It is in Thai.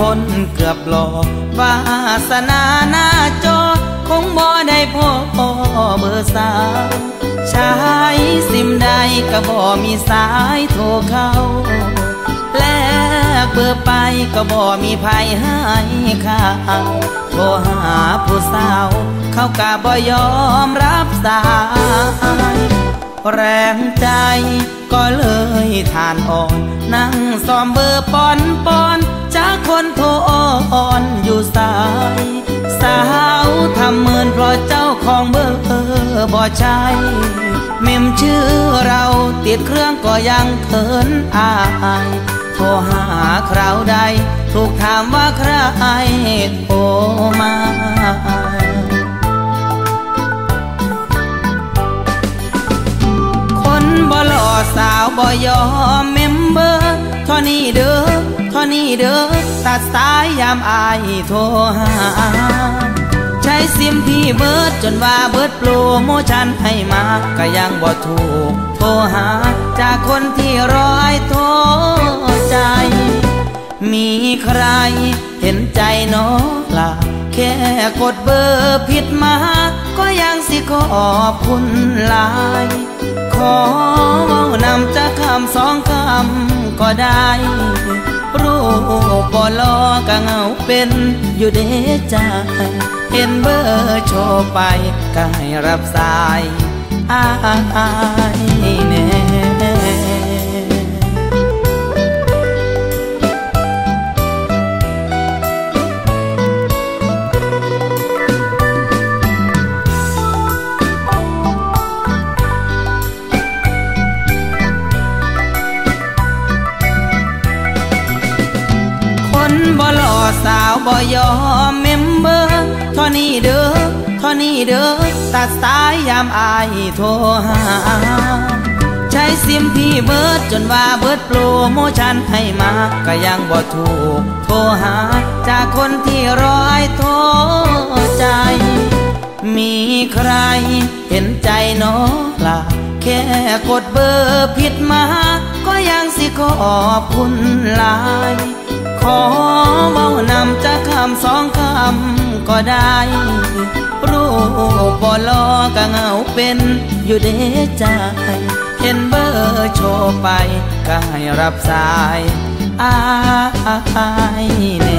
คนเกือบหลอกวาสนาหน้าจอ คงบ่ได้พ่อเบอร์สาวใช้ซิมใดก็บ่มีสายโทรเข้า แลกเบอร์ไปก็บ่มีภัยให้ข่าวโทรหาผู้สาว เขาก็บ่ยอมรับสายแรงใจก็เลยทานอ่อน นั่งซ้อมเบอร์ปอนปอน จากคนโทรอ่อนอยู่สาย สาวทำเมินเพราะเจ้าของเบอร์บ่ใช่เมมชื่อเราติดเครื่องก็ยังเขินอายโทรหาคราวใด ถูกถามว่าใครโทรมาคนบ่หล่อสาวบ่ยอมเมมเบอร์ท่านี้เด้อ ทนี้เด้อตัดสายยามอายโทรหา ใช้ซิมพี่เบิร์ดจนว่าเบิร์ดโปรโมชั่นให้มาก็ยังบ่ถูกโทรหา จากคนที่รอให้โทรใจ มีใครเห็นใจน้องล่ะแค่กดเบอร์ผิดมา ก็ยังสิขอบคุณหลาย ขอว้านำจากคำสองคำก็ได้ รูปบ่ลอกะเงาเป็นอยู่เดใจเห็นเบอร์โชว์ไปก็ให้รับสายอา บ่หล่อสาวบ่ยอมเมมเบอร์เท่านี้เด้อเท่านี้เด้อตัดสายยามอายโทรหา ใช้ซิมพี่เบิร์ดจนว่าเบิร์ดโปรโมชั่นให้มา ก็ยังบ่ถูก โทรหา จากคนที่รอให้โทรใจ มีใครเห็นใจน้องล่ะแค่กดเบอร์ผิดมา ก็ยังสิขอบคุณหลาย ขอเว้านำจะคำสองคำก็ได้ รูปบ่ลอกะเหงาเป็นอยู่เดใจเห็นเบอร์โชว์ไปก็ให้รับสายอาย